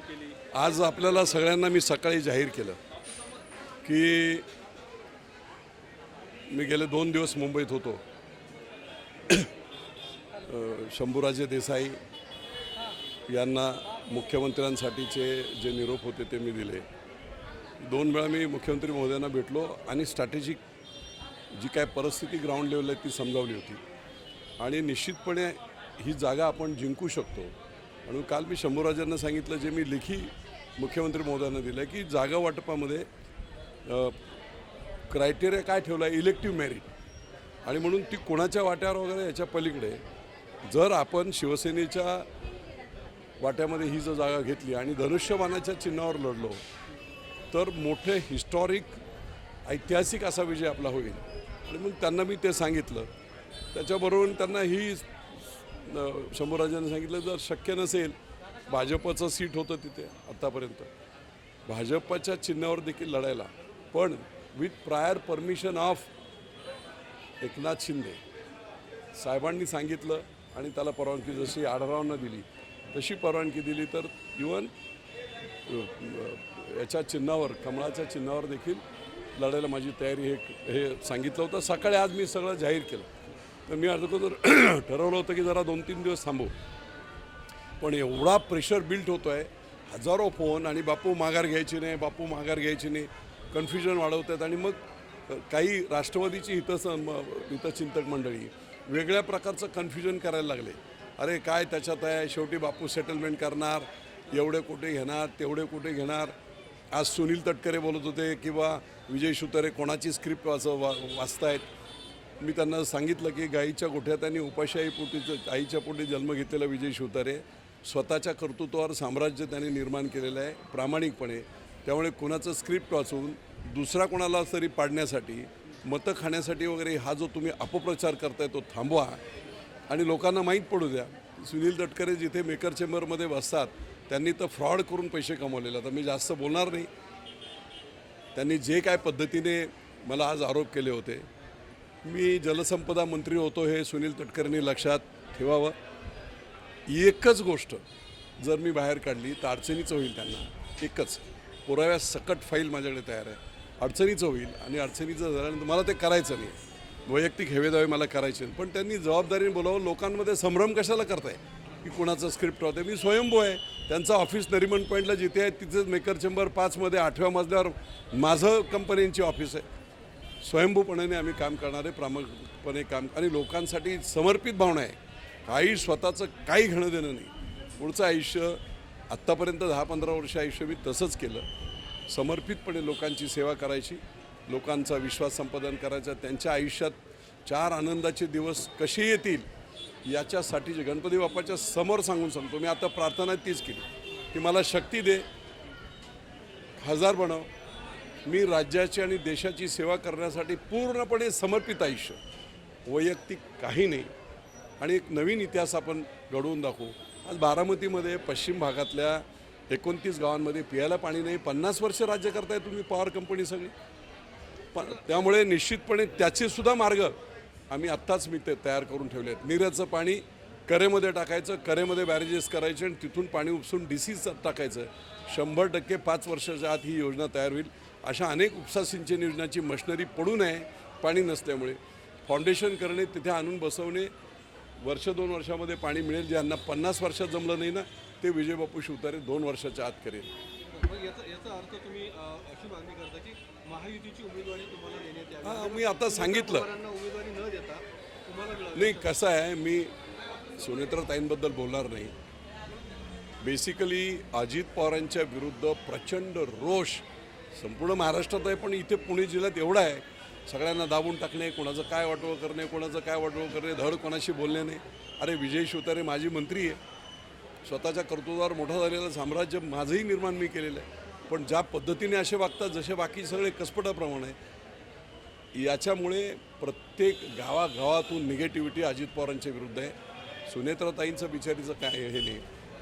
केली. आज आपल्याला सगळ्यांना मी सकाळी जाहीर केलं की मी गेले दोन दिवस मुंबईत होतो. शंभूराजे देसाई यांना मुख्यमंत्र्यांसाठीचे जे निरोप होते ते मी दिले. दोन वेळा मी मुख्यमंत्री महोदयांना भेटलो आणि स्ट्रॅटेजिक जी काय परिस्थिती ग्राउंड लेवल आहे ती समजावली होती. आणि निश्चितपणे ही जागा आपण जिंकू शकतो. म्हणून काल मी शंभूराजांना सांगितलं जे मी लेखी मुख्यमंत्री महोदयांना दिलं की जागा वाटपामध्ये क्रायटेरिया काय ठेवला आहे इलेक्टिव्ह मेरिट आणि म्हणून ती कोणाच्या वाट्यावर वगैरे याच्या पलीकडे जर आपण शिवसेनेच्या वाट्यामध्ये ही जर जागा घेतली आणि धनुष्यबाणाच्या चिन्हावर लढलो तर मोठे हिस्टॉरिक ऐतिहासिक असा विजय आपला होईल. आणि मग त्यांना मी ते सांगितलं. त्याच्याबरोबर त्यांना ही शंभूराजांनी सांगितलं जर शक्य नसेल भाजपचं सीट होतं तिथे आत्तापर्यंत भाजपच्या चिन्हावर देखील लढायला. पण with prior permission of Eknath Shinde. साहेबांनी सांगितलं आणि त्याला परवानगी जशी आढळरावांना दिली तशी परवानगी दिली तर इवन याच्या चिन्हावर कमळाच्या चिन्हावर देखील लढायला माझी तयारी हे हे सांगितलं होतं. सकाळी आज मी सगळं जाहीर केलं. तर मी अगोदर ठरवलं होतं की जरा दोन तीन दिवस थांबू. पण एवढा प्रेशर बिल्ट होतो आहे हजारो फोन आणि बापू माघार घ्यायची नाही बापू माघार घ्यायची नाही कन्फ्युजन वाढवत आहेत आणि मग काही राष्ट्रवादीची हितस हितचिंतक मंडळी वेगळ्या प्रकारचं कन्फ्युजन करायला लागले. अरे काय त्याच्यात आहे? शेवटी बापू सेटलमेंट करणार एवढे कुठे घेणार तेवढे कुठे घेणार? आज सुनील तटकरे बोलत होते किंवा विजय सुतारे कोणाची स्क्रिप्ट वाच वा वाचतायत? मी त्यांना सांगितलं की गाईच्या गोठ्यात आणि उपाशाई पोटीचं आईच्या पोटी जन्म घेतलेला विजय शिवतारे स्वतःच्या कर्तृत्वावर साम्राज्य त्यांनी निर्माण केलेलं आहे प्रामाणिकपणे. त्यामुळे कोणाचं स्क्रिप्ट वाचून दुसरा कोणाला तरी पाडण्यासाठी मतं खाण्यासाठी वगैरे हा जो तुम्ही अपप्रचार करताय तो थांबवा. आणि लोकांना माहीत पडू द्या सुनील तटकरे जिथे मेकर चेंबरमध्ये बसतात त्यांनी तर फ्रॉड करून पैसे कमवलेले आता मी जास्त बोलणार नाही. त्यांनी जे काय पद्धतीने मला आज आरोप केले होते मी जलसंपदा मंत्री होतो हे सुनील तटकरेंनी लक्षात ठेवावं. एकच गोष्ट जर मी बाहेर काढली तर अडचणीचं होईल त्यांना. एकच. पुराव्या सकट फाईल माझ्याकडे तयार आहे. अडचणीचं होईल आणि अडचणीचं झाल्यानंतर मला ते करायचं नाही. वैयक्तिक हेवेदावे मला करायचे पण त्यांनी जबाबदारीने बोलावं लोकांमध्ये संभ्रम कशाला करताय? की कुणाचं स्क्रिप्ट होतं मी स्वयंभू आहे. त्यांचं ऑफिस नरिमन पॉईंटला जिथे आहे तिथेच मेकर चेंबर पाचमध्ये आठव्या मजल्यावर माझं कंपनींची ऑफिस आहे. स्वयंभूपणाने आम्ही काम करणारे प्रामाणिकपणे काम आणि लोकांसाठी समर्पित भावना आहे. काही स्वतःचं काही घेणं देणं नाही. पुढचं आयुष्य आत्तापर्यंत दहा पंधरा वर्ष आयुष्य मी तसंच केलं. समर्पितपणे लोकांची सेवा करायची लोकांचा विश्वास संपादन करायचा त्यांच्या आयुष्यात चार आनंदाचे दिवस कसे येतील याच्यासाठी जे गणपती बाप्पाच्या समोर सांगून सांगतो. मी आता प्रार्थना तीच केली. की मला शक्ती दे. हजार बनव. मी राज्याची आणि देशाची सेवा करण्यासाठी पूर्णपणे समर्पित आयुष्य. वैयक्तिक काही नाही. आणि एक नवीन इतिहास आपण घडवून दाखवू. आज बारामतीमध्ये पश्चिम भागातल्या एकोणतीस गावांमध्ये पियाला पाणी नाही. पन्नास वर्ष राज्य करताय तुम्ही पॉवर कंपनी सगळी. पण त्यामुळे निश्चितपणे त्याचे सुद्धा मार्ग आम्ही आत्ताच मी ते तयार करून ठेवले आहेत. निऱ्याचं पाणी करेमध्ये टाकायचं करेमध्ये बॅरेजेस करायचे आणि तिथून पाणी उपसून डी सी टाकायचं. शंभर टक्के पाच वर्षाच्या आत ही योजना तयार होईल. अशा अनेक उपसा सिंचन योजनाची मशिनरी पडू नये पाणी नसल्यामुळे. फाउंडेशन करणे तिथे आणून बसवणे वर्ष दोन वर्षामध्ये पाणी मिळेल ज्यांना पन्नास वर्षात जमलं नाही ना ते विजयबापू शिवतारे दोन वर्षाच्या आत करेल. याचा याचा अर्थ तुम्ही अ, अशी मागणी करता की महायुतीची उमेदवारी तुम्हाला देण्यात यावी. हां मी आता सांगितलं. पवारांना उमेदवारी न देता तुम्हाला मिळावी. नाही कसं आहे मी सुनेत्राताईंबद्दल बोलणार नाही. बेसिकली अजित पवारांच्या विरुद्ध प्रचंड रोष संपूर्ण महाराष्ट्रात आहे पण इथे पुणे जिल्ह्यात एवढा आहे. सगळ्यांना दाबून टाकणे कोणाचं काय वाटवं करणे कोणाचं काय वाटवं करणे धड कोणाशी बोलणे नाही. अरे विजय शिवतारे माझी मंत्री आहे. स्वतःच्या कर्तृत्वावर मोठा झालेलं साम्राज्य माझंही निर्माण मी केलेलं आहे. पण ज्या पद्धतीने असे वागतात जसे बाकी सगळे कसपटाप्रमाणे आहे. याच्यामुळे प्रत्येक गावागावातून निगेटिव्हिटी अजित पवारांच्या विरुद्ध आहे. सुनेत्राताईंचं बिचारीचं काय हे नाही.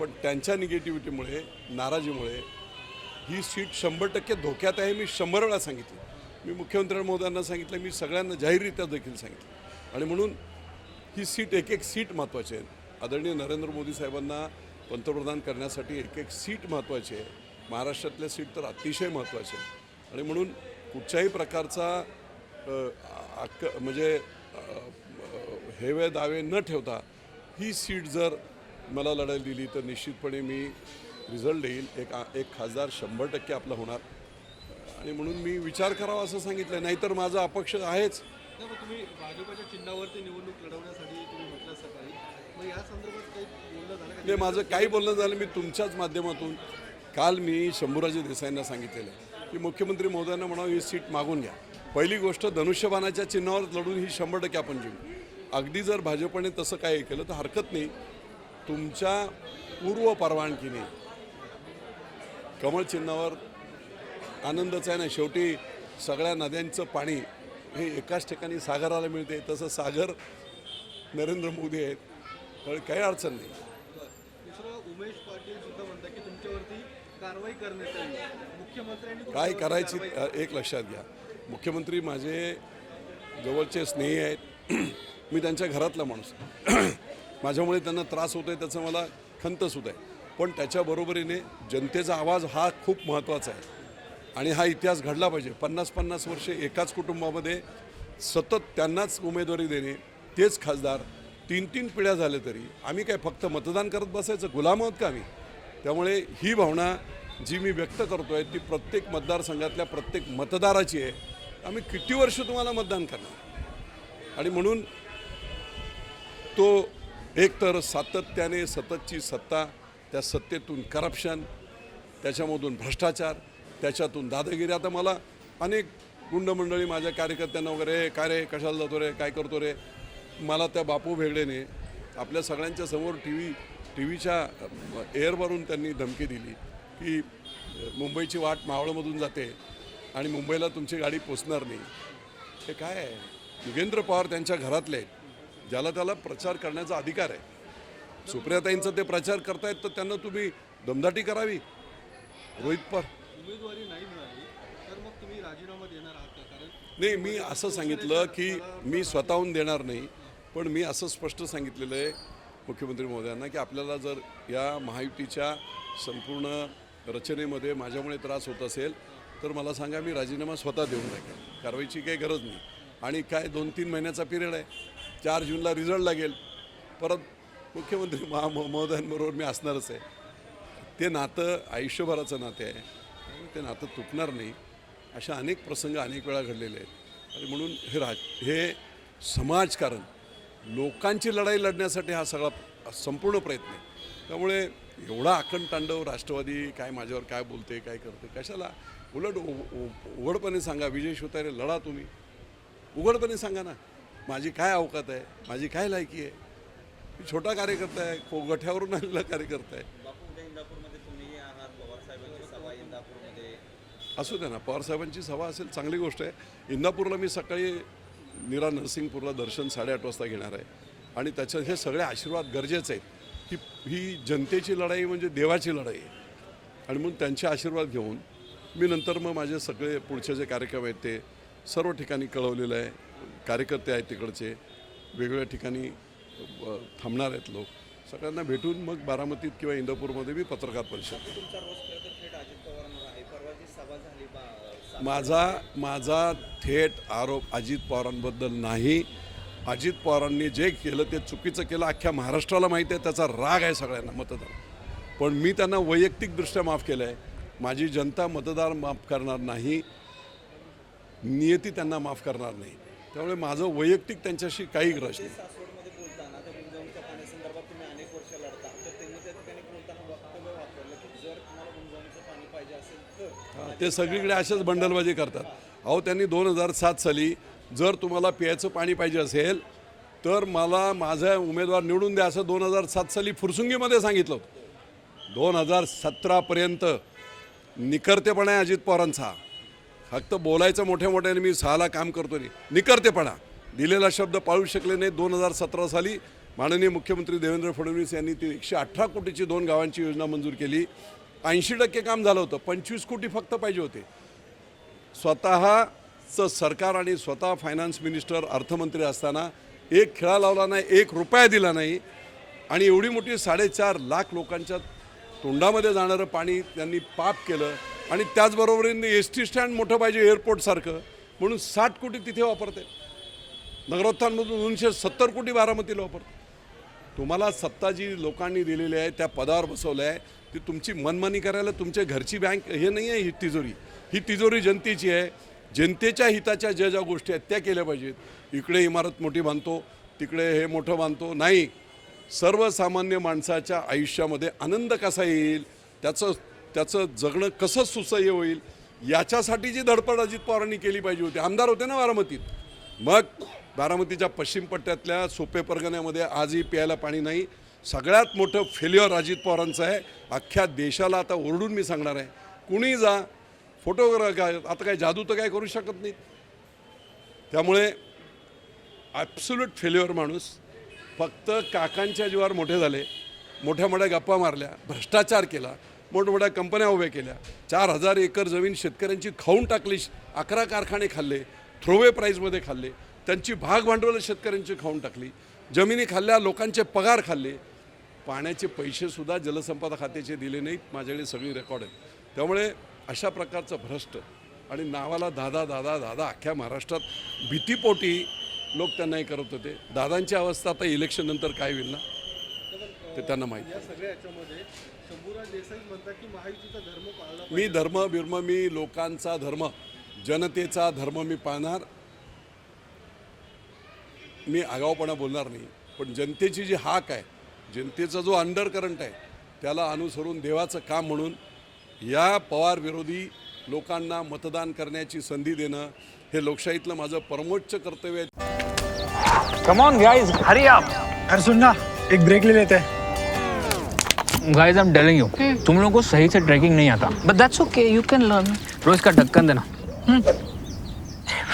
पण त्यांच्या निगेटिव्हिटीमुळे नाराजीमुळे ही सीट शंभर टक्के धोक्यात आहे मी शंभर वेळा सांगितलं. मी मुख्यमंत्री महोदयांना सांगितलं मी सगळ्यांना जाहीररित्या देखील सांगितलं. आणि म्हणून ही सीट एक एक सीट महत्त्वाची आहे. आदरणीय नरेंद्र मोदी साहेबांना पंतप्रधान करण्यासाठी एक एक सीट महत्त्वाची आहे. महाराष्ट्रातल्या सीट तर अतिशय महत्त्वाचे आहे. आणि म्हणून कुठच्याही प्रकारचा अ, अक्क म्हणजे हेवे दावे न ठेवता ही सीट जर मला लढायला दिली तर निश्चितपणे मी रिझल्ट देईल एक एक खासदार शंभर टक्के आपला होणार. आणि म्हणून मी विचार करावा असं सांगितलं नाहीतर माझा अपक्ष आहेच. तुम्ही भाजपच्या चिन्हावरती निवडणूक लढवण्यासाठी तुम्ही म्हटलं सकाळी. मग या संदर्भात काही बोलणं झालं का? नाही माझं काही बोलणं झालं मी तुमच्याच माध्यमातून काल मी शंभूराजे देसाईंना सांगितलेलं आहे की मुख्यमंत्री महोदयांना म्हणावं ही सीट मागून घ्या. पहिली गोष्ट धनुष्यबाणाच्या चिन्हावर लढून ही शंभर टक्के आपण जिंकू. अगदी जर भाजपने तसं काही केलं तर हरकत नाही. तुमच्या पूर्व परवानगीने कमळ चिन्हावर आनंदच आहे ना. शेवटी सगळ्या नद्यांचं पाणी हे एकाच ठिकाणी सागराला मिळते तसं सागर नरेंद्र मोदी आहेत. त्यामुळे काही अडचण नाही. दुसरं उमेश पाटील सुद्धा म्हणतात की तुमच्यावरती कारवाई करण्यात मुख्यमंत्र्यांनी काय करायची एक लक्षात घ्या. मुख्यमंत्री माझे जवळचे स्नेही आहेत. मी त्यांच्या घरातला माणूस. माझ्यामुळे त्यांना त्रास होतो आहे त्याचं मला खंतसुद्धा आहे पण त्याच्याबरोबरीने जनतेचा आवाज हा खूप महत्त्वाचा आहे. आणि हा इतिहास घडला पाहिजे. पन्नास पन्नास वर्षे एकाच कुटुंबामध्ये सतत त्यांनाच उमेदवारी देणे तेच खासदार तीन तीन पिढ्या झाल्या तरी आम्ही काय फक्त मतदान करत बसायचं गुलाम आहोत का आम्ही? त्यामुळे ही भावना जी मी व्यक्त करतो आहे ती प्रत्येक मतदारसंघातल्या प्रत्येक मतदाराची आहे. आम्ही किती वर्ष तुम्हाला मतदान करणार? आणि म्हणून तो एकतर सातत्याने सततची सत्ता त्या सत्तेतून करप्शन त्याच्यामधून भ्रष्टाचार त्याच्यातून दादागिरी. आता मला अनेक गुंडमंडळी माझ्या कार्यकर्त्यांना वगैरे "ए, काय रे? कशाला जातो रे? काय करतो रे? मला त्या बापू भेगडेने आपल्या सगळ्यांच्या समोर टी व्ही टी व्हीच्या एअरवरून त्यांनी धमकी दिली की मुंबईची वाट मावळमधून जाते आणि मुंबईला तुमची गाडी पोचणार नाही. हे काय आहे? युगेंद्र पवार त्यांच्या घरातले ज्याला त्याला प्रचार करण्याचा अधिकार आहे. सुप्रियाताईंचा ते प्रचार करतायत तर त्यांना तुम्ही दमदाटी करावी. रोहित पवार. उमेदवारी नाही मिळाली तर मग तुम्ही राजीनामा देणार आहात का? कारण नाही मी असं सांगितलं की मी स्वतःहून देणार नाही पण मी असं स्पष्ट सांगितलेलं आहे मुख्यमंत्री महोदयांना की आपल्याला जर या महायुतीच्या संपूर्ण रचनेमध्ये माझ्यामुळे त्रास होत असेल तर मला सांगा मी राजीनामा स्वतः देऊन टाकेल कारवाईची काही गरज नाही. आणि काय दोन तीन महिन्याचा पिरियड आहे चार जूनला रिझल्ट लागेल परत मुख्यमंत्री महा महोदयांबरोबर मी असणारच आहे. ते नातं आयुष्यभराचं नाते आहे. ते नातं तुटणार नाही. अशा अनेक प्रसंग अनेक वेळा घडलेले आहेत. आणि म्हणून हे राज हे समाजकारण लोकांची लढाई लढण्यासाठी हा सगळा संपूर्ण प्रयत्न आहे. त्यामुळे एवढा आखंड तांडव राष्ट्रवादी काय माझ्यावर काय बोलते काय करते कशाला? उलट उघडपणे सांगा विजय शिवतारे लढा तुम्ही. उघडपणे सांगा ना माझी काय अवकात आहे? माझी काय लायकी आहे? छोटा कार्यकर्ता आहे को गठ्यावरून आलेला कार्यकर्ता आहे. असू द्या ना पवारसाहेबांची सभा असेल चांगली गोष्ट आहे. इंदापूरला मी सकाळी निरा नरसिंगपूरला दर्शन साडेआठ वाजता घेणार आहे. आणि त्याच्यात हे सगळे आशीर्वाद गरजेचे आहेत. की ही जनतेची लढाई म्हणजे देवाची लढाई आहे. आणि म्हणून त्यांचे आशीर्वाद घेऊन मी नंतर मग माझे सगळे पुढचे जे कार्यक्रम आहेत ते सर्व ठिकाणी कळवलेलं आहे. कार्यकर्ते आहेत तिकडचे. वेगवेगळ्या ठिकाणी थांबणार आहेत लोक. सगळ्यांना भेटून मग बारामतीत किंवा इंदापूरमध्ये मी पत्रकार परिषद. माझा माझा थेट आरोप अजित पवारांबद्दल नाही. अजित पवारांनी जे केलं ते चुकीचं केलं. अख्ख्या महाराष्ट्राला माहिती आहे त्याचा राग आहे सगळ्यांना मतदार. पण मी त्यांना वैयक्तिकदृष्ट्या माफ केलं आहे माझी जनता मतदार माफ करणार नाही. नियती त्यांना माफ करणार नाही. त्यामुळे माझं वैयक्तिक त्यांच्याशी काही ग्रज नाही सासवडमध्ये बोलताना त्या गुंजवणीच्या पाण्यासंदर्भात तुम्ही अनेक वर्ष लढता तर त्यांनी त्या ठिकाणी बोलताना वक्तव्य वापरलं की जर तुम्हाला गुंजवणीचं पाणी पाहिजे असेल तर हा, ते सगळीकडे अशाच बंडलबाजी करतात. अहो त्यांनी दोन हजार सात साली जर तुम्हाला प्यायचं पाणी पाहिजे असेल तर मला माझा उमेदवार निवडून द्या असं दोन हजार सात साली फुरसुंगीमध्ये सांगितलं होतं. दोन हजार सतरापर्यंत निकर्तेपणा आहे अजित पवारांचा. फक्त बोलायचं मोठ्या मोठ्याने मी सहाला काम करतो नाही. निकर्तेपणा. दिलेला शब्द पाळू शकले नाही दोन हजार सतरा साली. माननीय मुख्यमंत्री देवेंद्र फडणवीस यांनी ती एकशे अठरा कोटीची दोन गावांची योजना मंजूर केली. ऐंशी टक्के काम झालं होतं. पंचवीस कोटी फक्त पाहिजे होते. स्वतःचं सरकार आणि स्वतः फायनान्स मिनिस्टर अर्थमंत्री असताना एक खेळा लावला नाही एक रुपया दिला नाही. आणि एवढी मोठी साडेचार लाख लोकांच्या तोंडामध्ये जाणारं पाणी त्यांनी पाप केलं. आणि त्याचबरोबरीने एस टी स्टँड मोठं पाहिजे एअरपोर्टसारखं म्हणून साठ कोटी तिथे वापरते. नगरोत्थानमधून दोनशे सत्तर कोटी बारामतीला वापरते. तुम्हाला सत्ता जी लोकांनी दिलेली आहे त्या पदावर बसवलं आहे ती तुमची मनमानी करायला तुमच्या घरची बँक हे नाही आहे ही तिजोरी. ही तिजोरी जनतेची आहे. जनतेच्या हिताच्या ज्या ज्या गोष्टी आहेत त्या केल्या पाहिजेत. इकडे इमारत मोठी बांधतो तिकडे हे मोठं बांधतो. नाही. सर्वसामान्य माणसाच्या आयुष्यामध्ये आनंद कसा येईल त्याचं त्याचं जगणं कसं सुसह्य होईल याच्यासाठी जी धडपड अजित पवारांनी केली पाहिजे होती. आमदार होते ना बारामतीत. मग बारामतीच्या पश्चिम पट्ट्यातल्या सोपे परगण्यामध्ये आजही प्यायला पाणी नाही. सगळ्यात मोठं फेल्युअर अजित पवारांचं आहे. अख्ख्या देशाला आता ओरडून मी सांगणार आहे. कुणी जा फोटोग्राफ काय आता काय जादू तर काय करू शकत नाही. त्यामुळे ॲब्सोल्यूट फेल्युअर माणूस फक्त काकांच्या जीवावर मोठे झाले मोठ्या मोठ्या गप्पा मारल्या भ्रष्टाचार केला मोठमोठ्या कंपन्या उभ्या केल्या चार हजार एकर जमीन शेतकऱ्यांची खाऊन टाकली अकरा कारखाने खाल्ले थ्रोवे प्राईजमध्ये खाल्ले त्यांची भाग भांडवलं शेतकऱ्यांची खाऊन टाकली. जमिनी खाल्ल्या लोकांचे पगार खाल्ले पाण्याचे पैसेसुद्धा जलसंपदा खात्याचे दिले नाहीत. माझ्याकडे सगळी रेकॉर्ड आहेत. त्यामुळे अशा प्रकारचं भ्रष्ट आणि नावाला दादा दादा दादा अख्ख्या महाराष्ट्रात भीतीपोटी लोक त्यांना हे करत होते. दादांची अवस्था आता इलेक्शन नंतर काय होईल ना? ते त्यांना माहीत मी धर्म बिर्म मी लोकांचा धर्म जनतेचा धर्म मी पाळणार. मी आगाऊपणा बोलणार नाही पण जनतेची जी हाक आहे जनतेचा जो अंडर करंट आहे त्याला अनुसरून देवाचं काम म्हणून या पवार विरोधी लोकांना मतदान करण्याची संधी देणं हे लोकशाहीतलं माझं परमोच्च कर्तव्य आहे. Come on guys hurry up अरे सुन ना एक ब्रेक ले लेते. हैं guys I am telling you तुम लोगों को सही से ट्रैकिंग नहीं आता. But that's okay, you can learn. रोज का ढक्कन देना.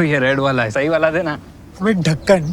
ये रेड वाला है सही वाला देना. ढक्कन